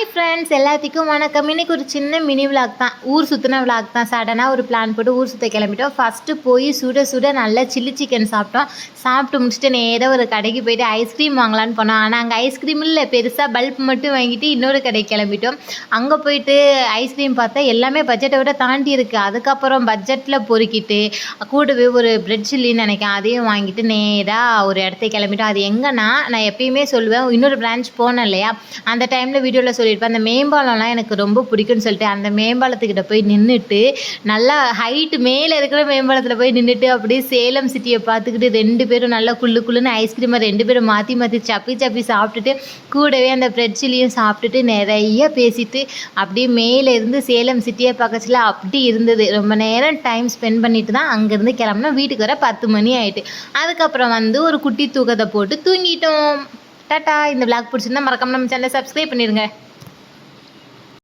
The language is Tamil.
ஹாய் ஃப்ரெண்ட்ஸ் எல்லாத்துக்கும் வணக்கம். இன்னைக்கு ஒரு சின்ன மினி விளாக் தான். ஊர் சுற்றின விளாக் தான். சடனாக ஒரு பிளான் போட்டு ஊர் சுற்ற கிளம்பிட்டோம். ஃபஸ்ட்டு போய் சுட சுட நல்லா சில்லி சிக்கன் சாப்பிட்டோம். சாப்பிட்டு முடிச்சுட்டு நேராக ஒரு கடைக்கு போயிட்டு ஐஸ்கிரீம் வாங்கலான்னு போனோம். ஆனால் அங்கே ஐஸ்கிரீம் இல்லை. பெருசாக பல்ப் மட்டும் வாங்கிட்டு இன்னொரு கடைக்கு கிளம்பிட்டோம். அங்கே போயிட்டு ஐஸ்கிரீம் பார்த்தா எல்லாமே பட்ஜெட்டை விட தாண்டி இருக்குது அதுக்கப்புறம் பட்ஜெட்டில் பொறுக்கிட்டு கூடவே ஒரு பிரெட் சில்லின்னு நினைக்கிறேன். அதையும் வாங்கிட்டு நேராக ஒரு இடத்துக்கு கிளம்பிட்டோம். அது எங்கன்னா நான் எப்பயுமே சொல்லுவேன். இன்னொரு பிரான்ச் போனேன் இல்லையா? அந்த டைமில் வீடியோவில் சொல்லி சொல்லியிருப்பேன் அந்த மேம்பாலம்லாம் எனக்கு ரொம்ப பிடிக்கும்னு சொல்லிட்டு அந்த மேம்பாலத்துக்கிட்ட போய் நின்றுட்டு நல்லா ஹைட்டு மேலே இருக்கிற மேம்பாலத்தில் போய் நின்றுட்டு அப்படியே சேலம் சிட்டியை பார்த்துக்கிட்டு ரெண்டு பேரும் நல்லா குள்ளு குள்ளுன்னு ஐஸ்கிரீமை ரெண்டு பேரும் மாற்றி மாற்றி சப்பி சப்பி சாப்பிட்டுட்டு கூடவே அந்த பிரெட் சில்லியும் சாப்பிட்டுட்டு நிறைய பேசிட்டு அப்படியே மேலே இருந்து சேலம் சிட்டியை பக்கத்தில் அப்படி இருந்தது. ரொம்ப நேரம் டைம் ஸ்பெண்ட் பண்ணிட்டு தான் அங்கேருந்து கிளம்புனா வீட்டுக்கு வர பத்து மணி ஆயிட்டு. அதுக்கப்புறம் வந்து ஒரு குட்டி தூக்கத்தை போட்டு தூங்கிட்டோம். டாட்டா இந்த vlog பிடிச்சிருந்தா மறக்காம நம்ம சேனலை சப்ஸ்கிரைப் பண்ணிடுங்க.